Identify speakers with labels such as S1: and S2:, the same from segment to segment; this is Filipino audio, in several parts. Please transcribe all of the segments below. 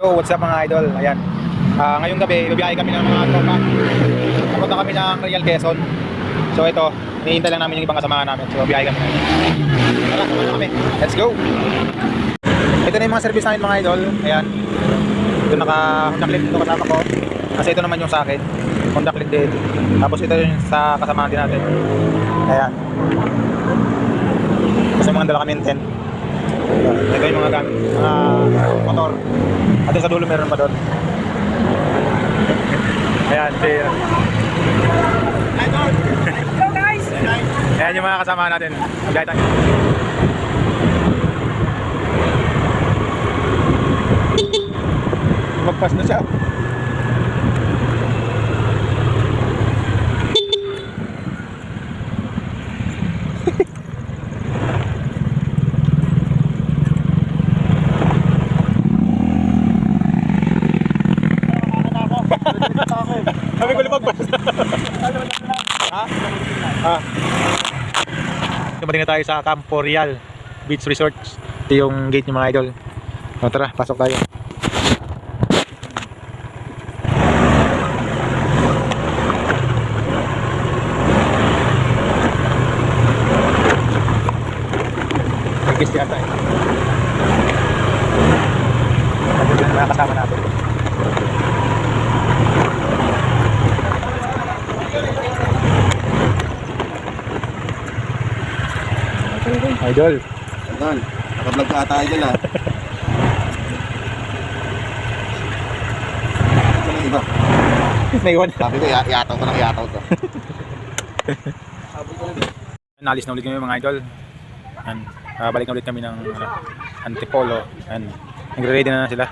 S1: So, what's up mga idol? Ayan. Uh, ngayong gabi, bibiyahe kami ng mga tropa. Napunta kami ng Real Quezon. So, ito. Hinihintay lang namin yung ibang kasamahan namin. So, bibiyahe kami. Tara, sama kami. Let's go! Ito na yung mga service namin mga idol. Ayan. Ito naka Honda Click ito kasama ko. Kasi ito naman yung sa akin. Honda Click din. Tapos ito yung sa kasamahan din natin. Ayan. Kasi mga dala kami yung 10. Nagay mga gamit, mga ah, motor. At sa dulo meron pa doon. Ayan, sir. Ayan yung mga kasama natin. Mag-guide tayo. Magpas na siya. Sabi ko lumagpas. ha? Ha? Dumating na tayo sa Campo Real Beach Resort. Ito yung gate ng mga idol. O, tara, pasok tayo. Nag-guest yata eh. Ito yung mga kasama. Idol.
S2: Idol, nakablog ka ata idol ah. Ito na iba.
S1: Naiwan.
S2: Sabi ko, ya- yataw ko ng yataw to.
S1: Nalis na ulit kami mga idol. Yan. Ah, balik na ulit kami ng ano, Antipolo. Yan. Nagre-ready na, na sila.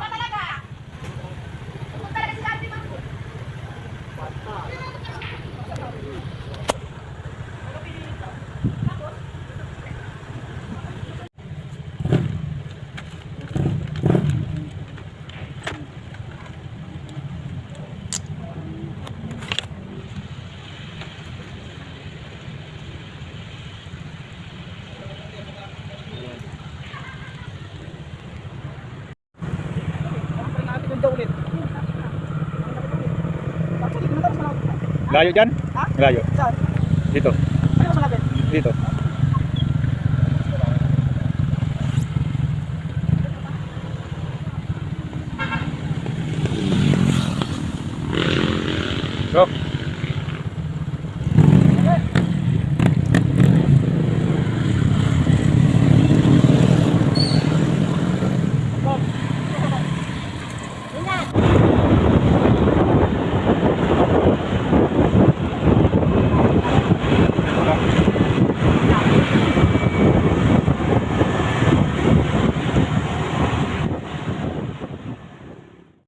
S1: Layo dyan?
S3: Ha?
S1: Layo.
S3: Saan?
S1: Dito.
S3: Ano malapit?
S1: Dito. Go.